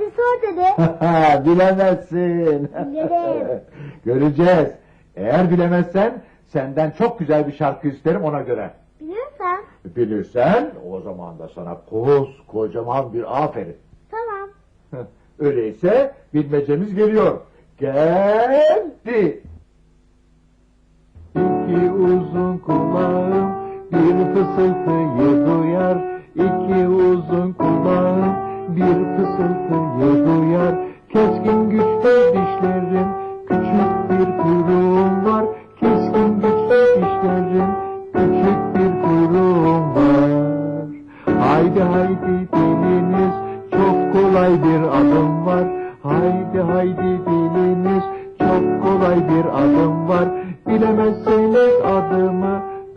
Bilemezsin. Bilirim. Göreceğiz. Eğer bilemezsen senden çok güzel bir şarkı isterim ona göre. Bilirsem Bilirsen o zaman da sana koz kocaman bir aferin. tamam. Öyleyse bilmecemiz geliyor. Geldi. İki uzun kulağım bir fısıltıyı duyar.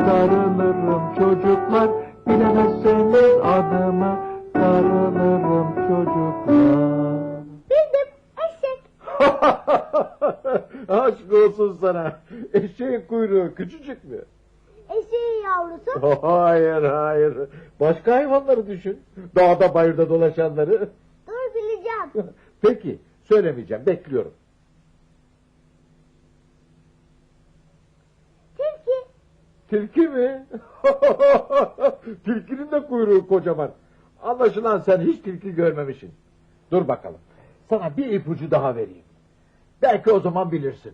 Adımı, darılırım çocuklar. Bilemezseniz adımı, darılırım çocuklar. Bildim. Eşek. Aşk olsun sana. Eşeğin kuyruğu küçücük mü? Eşeğin yavrusu. Hayır hayır. Başka hayvanları düşün. Dağda bayırda dolaşanları. Dur bileceğim. Peki söylemeyeceğim bekliyorum. Tilki. Tilki mi? Tilkinin de kuyruğu kocaman. Anlaşılan sen hiç tilki görmemişsin. Dur bakalım. Sana bir ipucu daha vereyim. Belki o zaman bilirsin.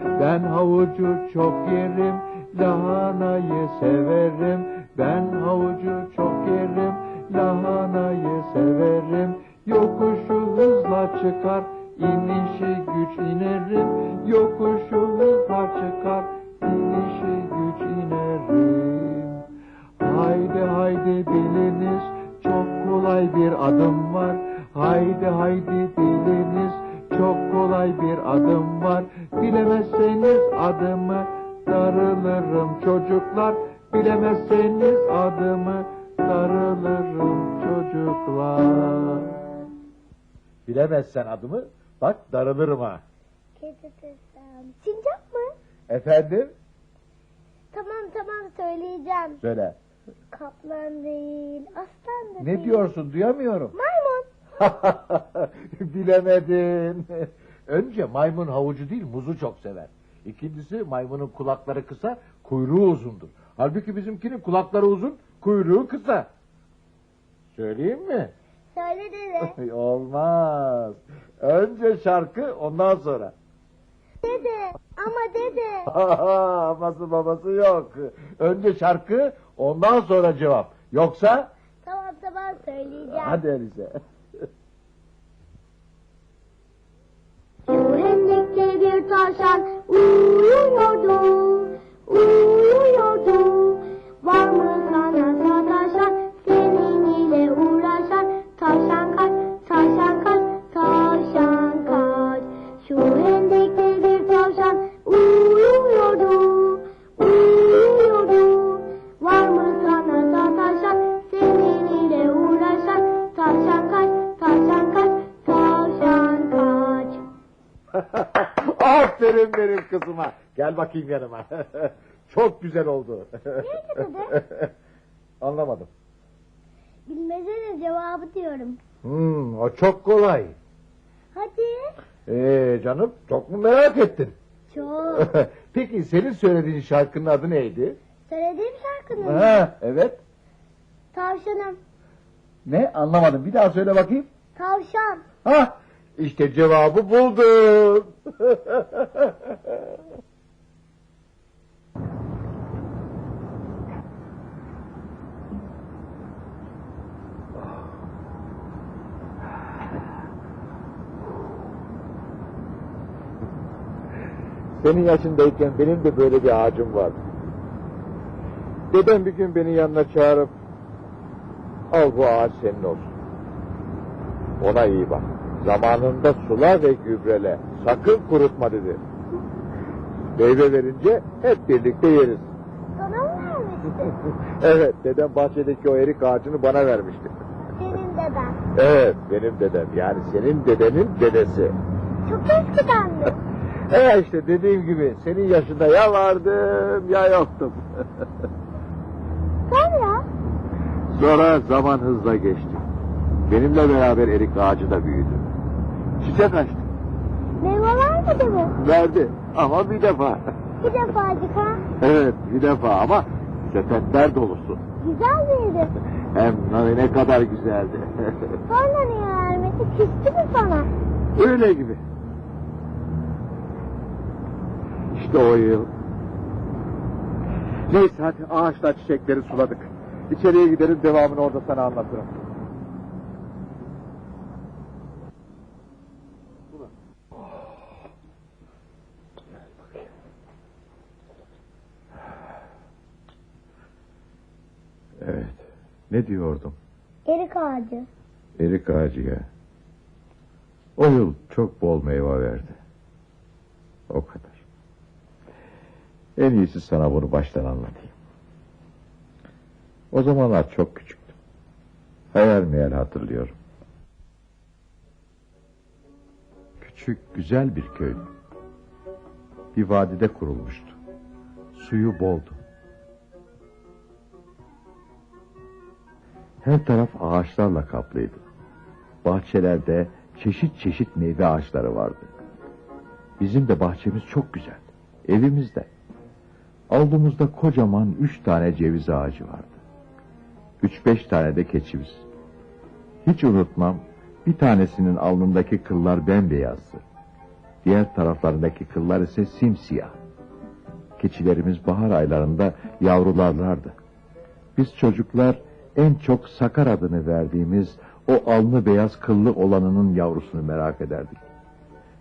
Ben havucu çok yerim, lahanayı severim. Ben havucu çok yerim, lahanayı severim. Yokuşu hızla çıkar, inişi güç inerim. Yokuşu hızla çıkar, inişi güç inerim. Haydi haydi biliniz, çok kolay bir adım var. Haydi haydi biliniz, çok kolay bir adım var. Bilemezseniz adımı, darılırım çocuklar. Bilemezseniz adımı, darılırım çocuklar. Bilemezsen adımı, bak darılırım ha. Kedi desem. Sincap mı? Efendim? Tamam tamam söyleyeceğim. Söyle. Kaplan değil, aslan da Ne değil. diyorsun duyamıyorum. Maymun. Bilemedin. Önce maymun havucu değil muzu çok sever. İkincisi maymunun kulakları kısa, kuyruğu uzundur. Halbuki bizimkinin kulakları uzun, kuyruğu kısa. Söyleyeyim mi? Söyle dede. Olmaz. Önce şarkı ondan sonra. dede. Ama dede. Aması babası yok. Önce şarkı ondan sonra cevap. Yoksa Tamam tamam söyleyeceğim. hadi. Şu hendekte bir tavşan uyuyordu. Aferin benim kızıma. Gel bakayım yanıma. Çok güzel oldu. Neydi dede? Anlamadım. Bilmecenin cevabı diyorum. Hmm, o çok kolay. Hadi. Ee, canım çok mu merak ettin? Çok. Peki senin söylediğin şarkının adı neydi? Söylediğim şarkının mı? Evet. Tavşanım. Ne anlamadım bir daha söyle bakayım. Tavşan. Ha işte cevabı buldun. Senin yaşındayken benim de böyle bir ağacım vardı. Dedem bir gün beni yanına çağırıp al bu ağaç senin olsun. Ona iyi bak. Zamanında sula ve gübrele. Sakın kurutma dedi. Meyve verince hep birlikte yeriz. Sana mı vermişti? evet dedem bahçedeki o erik ağacını bana vermişti. Senin deden. Evet benim dedem yani senin dedenin dedesi. Çok eskidendi. E işte dediğim gibi senin yaşında ya vardım ya yoktum. Sonra Sonra zaman hızla geçti. Benimle beraber erik ağacı da büyüdü. Çiçek açtı. Meyve vermedi mi? Verdi ama bir defa. Bir defacık ha. evet bir defa ama sepetler dolusu. Güzel miydi? Hem ne- kadar güzeldi. Sonra niye vermedi? Küstü mü sana? Öyle gibi. İşte o yıl. Neyse hadi ağaçlar çiçekleri suladık. İçeriye giderim devamını orada sana anlatırım. Evet. Ne diyordum? Erik ağacı. Erik ağacı ya. O yıl çok bol meyve verdi. O kadar. En iyisi sana bunu baştan anlatayım. O zamanlar çok küçüktüm. Hayal meyal hatırlıyorum. Küçük, güzel bir köy. Bir vadide kurulmuştu. Suyu boldu. Her taraf ağaçlarla kaplıydı. Bahçelerde çeşit çeşit meyve ağaçları vardı. Bizim de bahçemiz çok güzeldi. Evimizde. Aldığımızda kocaman üç tane ceviz ağacı vardı. Üç beş tane de keçimiz. Hiç unutmam bir tanesinin alnındaki kıllar bembeyazdı. Diğer taraflarındaki kıllar ise simsiyah. Keçilerimiz bahar aylarında yavrularlardı. Biz çocuklar en çok Sakar adını verdiğimiz o alnı beyaz kıllı olanının yavrusunu merak ederdik.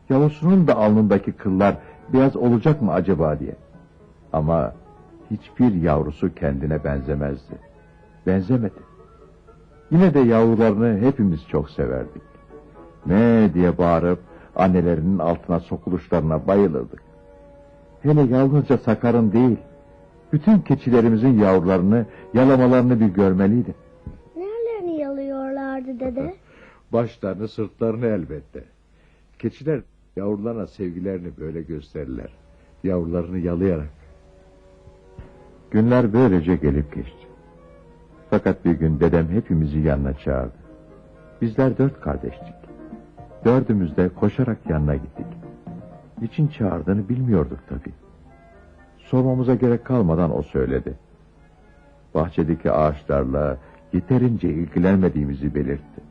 Yavrusunun da alnındaki kıllar beyaz olacak mı acaba diye. Ama hiçbir yavrusu kendine benzemezdi. Benzemedi. Yine de yavrularını hepimiz çok severdik. Ne diye bağırıp annelerinin altına sokuluşlarına bayılırdık. Hele yalnızca Sakar'ın değil, bütün keçilerimizin yavrularını, yalamalarını bir görmeliydi. Nerelerini yalıyorlardı dede? Başlarını, sırtlarını elbette. Keçiler yavrularına sevgilerini böyle gösterirler. Yavrularını yalayarak. Günler böylece gelip geçti. Fakat bir gün dedem hepimizi yanına çağırdı. Bizler dört kardeştik. Dördümüz de koşarak yanına gittik. Niçin çağırdığını bilmiyorduk tabii. Sormamıza gerek kalmadan o söyledi. Bahçedeki ağaçlarla yeterince ilgilenmediğimizi belirtti.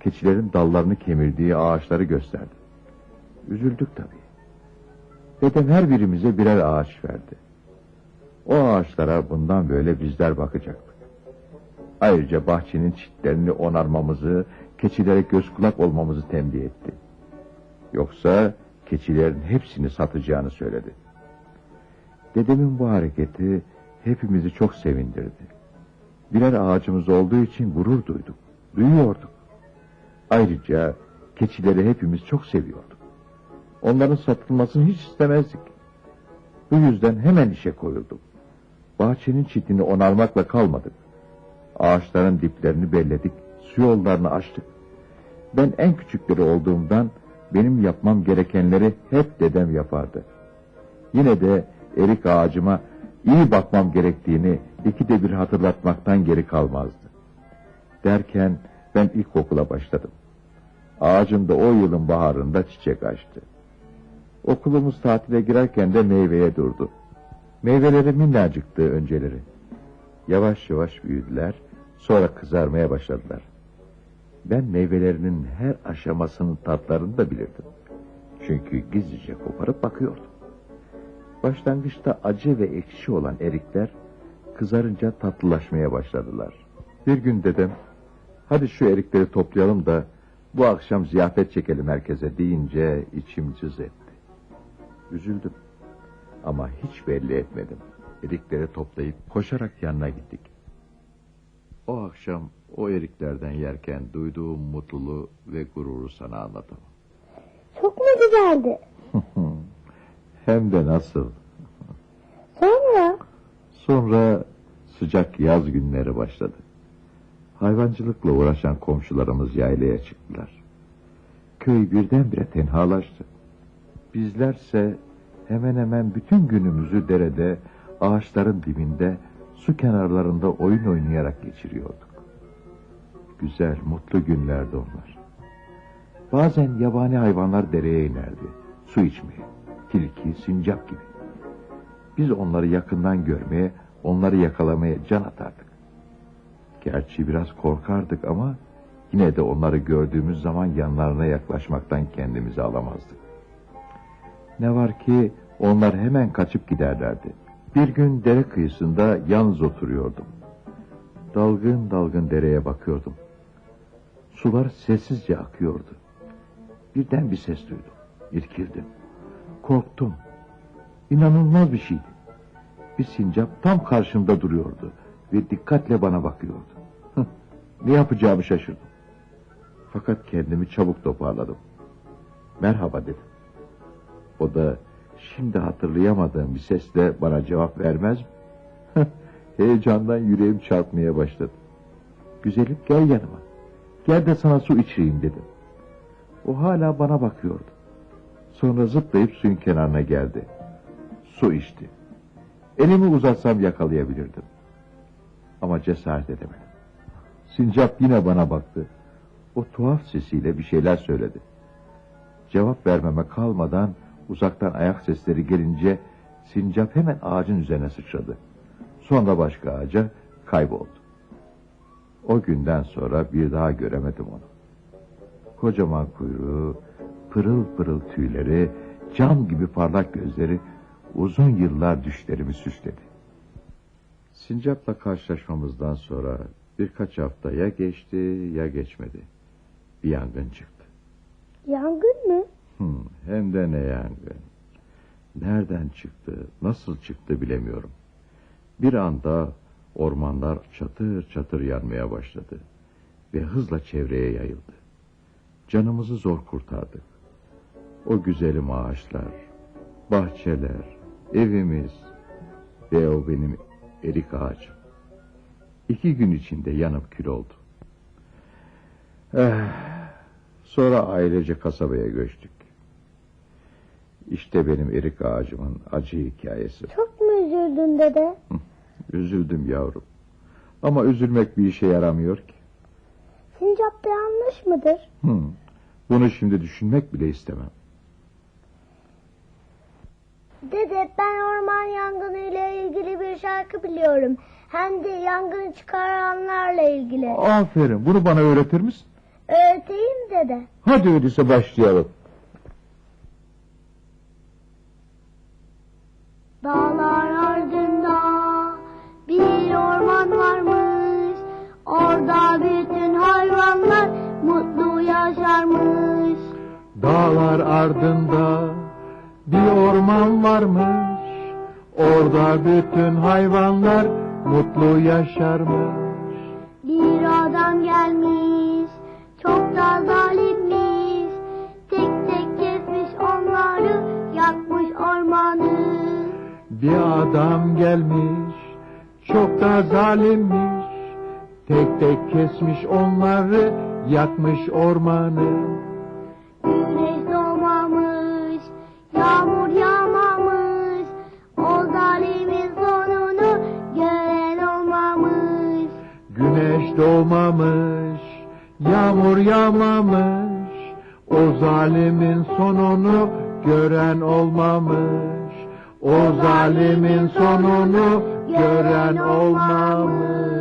Keçilerin dallarını kemirdiği ağaçları gösterdi. Üzüldük tabii. Dedem her birimize birer ağaç verdi. O ağaçlara bundan böyle bizler bakacaktık. Ayrıca bahçenin çitlerini onarmamızı, keçilere göz kulak olmamızı tembih etti. Yoksa keçilerin hepsini satacağını söyledi. Dedemin bu hareketi hepimizi çok sevindirdi. Birer ağacımız olduğu için gurur duyduk, duyuyorduk. Ayrıca keçileri hepimiz çok seviyorduk. Onların satılmasını hiç istemezdik. Bu yüzden hemen işe koyulduk. Bahçenin çitini onarmakla kalmadık. Ağaçların diplerini belledik, su yollarını açtık. Ben en küçükleri olduğumdan benim yapmam gerekenleri hep dedem yapardı. Yine de erik ağacıma iyi bakmam gerektiğini ikide bir hatırlatmaktan geri kalmazdı. Derken ben ilkokula başladım. Ağacım da o yılın baharında çiçek açtı. Okulumuz tatile girerken de meyveye durdu. Meyveleri minnacıktı önceleri. Yavaş yavaş büyüdüler, sonra kızarmaya başladılar. Ben meyvelerinin her aşamasının tatlarını da bilirdim. Çünkü gizlice koparıp bakıyordum. Başlangıçta acı ve ekşi olan erikler kızarınca tatlılaşmaya başladılar. Bir gün dedem, hadi şu erikleri toplayalım da bu akşam ziyafet çekelim herkese deyince içim cız etti. Üzüldüm ama hiç belli etmedim. Erikleri toplayıp koşarak yanına gittik. O akşam o eriklerden yerken duyduğum mutluluğu ve gururu sana anlatamam. Çok mu güzeldi? Hem de nasıl. Sonra? Sonra sıcak yaz günleri başladı. Hayvancılıkla uğraşan komşularımız yaylaya çıktılar. Köy birdenbire tenhalaştı. Bizlerse hemen hemen bütün günümüzü derede, ağaçların dibinde, su kenarlarında oyun oynayarak geçiriyorduk. güzel, mutlu günlerdi onlar. Bazen yabani hayvanlar dereye inerdi. Su içmeye. Tilki, sincap gibi. Biz onları yakından görmeye, onları yakalamaya can atardık. Gerçi biraz korkardık ama yine de onları gördüğümüz zaman yanlarına yaklaşmaktan kendimizi alamazdık. Ne var ki onlar hemen kaçıp giderlerdi. Bir gün dere kıyısında yalnız oturuyordum. Dalgın dalgın dereye bakıyordum. Sular sessizce akıyordu. Birden bir ses duydum. İrkildim. Korktum. İnanılmaz bir şeydi. Bir sincap tam karşımda duruyordu ve dikkatle bana bakıyordu. Ne yapacağımı şaşırdım. Fakat kendimi çabuk toparladım. Merhaba dedim. O da şimdi hatırlayamadığım bir sesle bana cevap vermez mi? Heyecandan yüreğim çarpmaya başladı. Güzelim gel yanıma. Gel de sana su içireyim dedim. O hala bana bakıyordu. Sonra zıplayıp suyun kenarına geldi. Su içti. Elimi uzatsam yakalayabilirdim. Ama cesaret edemedim. Sincap yine bana baktı. O tuhaf sesiyle bir şeyler söyledi. Cevap vermeme kalmadan uzaktan ayak sesleri gelince sincap hemen ağacın üzerine sıçradı. Sonra başka ağaca kayboldu. O günden sonra bir daha göremedim onu. Kocaman kuyruğu, pırıl pırıl tüyleri, cam gibi parlak gözleri uzun yıllar düşlerimi süsledi. Sincap'la karşılaşmamızdan sonra birkaç hafta ya geçti ya geçmedi. Bir yangın çıktı. Yangın mı? Hmm, hem de ne yangın. Nereden çıktı, nasıl çıktı bilemiyorum. Bir anda ormanlar çatır çatır yanmaya başladı. Ve hızla çevreye yayıldı. Canımızı zor kurtardık. O güzelim ağaçlar, bahçeler, evimiz ve o benim erik ağacım. İki gün içinde yanıp kül oldu. Eh, sonra ailece kasabaya göçtük. İşte benim erik ağacımın acı hikayesi. Çok mu üzüldün dede? Üzüldüm yavrum. Ama üzülmek bir işe yaramıyor ki. Sincap yanlış mıdır? Hmm, Bunu şimdi düşünmek bile istemem. Dede ben orman yangını ile ilgili bir şarkı biliyorum. Hem de yangını çıkaranlarla ilgili. Aferin. Bunu bana öğretir misin? Öğreteyim dede. Hadi öyleyse başlayalım. Dağlar ardında bir orman varmış. Orada bütün hayvanlar mutlu yaşarmış. Dağlar ardında bir orman varmış. Orada bütün hayvanlar mutlu yaşarmış. Bir adam gelmiş, çok da zalimmiş. Tek tek kesmiş onları, yakmış ormanı. Bir adam gelmiş, çok da zalimmiş. Tek tek kesmiş onları, yakmış ormanı. Güneş doğmamış, yağmur yağmamış. O zalimin sonunu gören olmamış. O zalimin sonunu gören olmamış.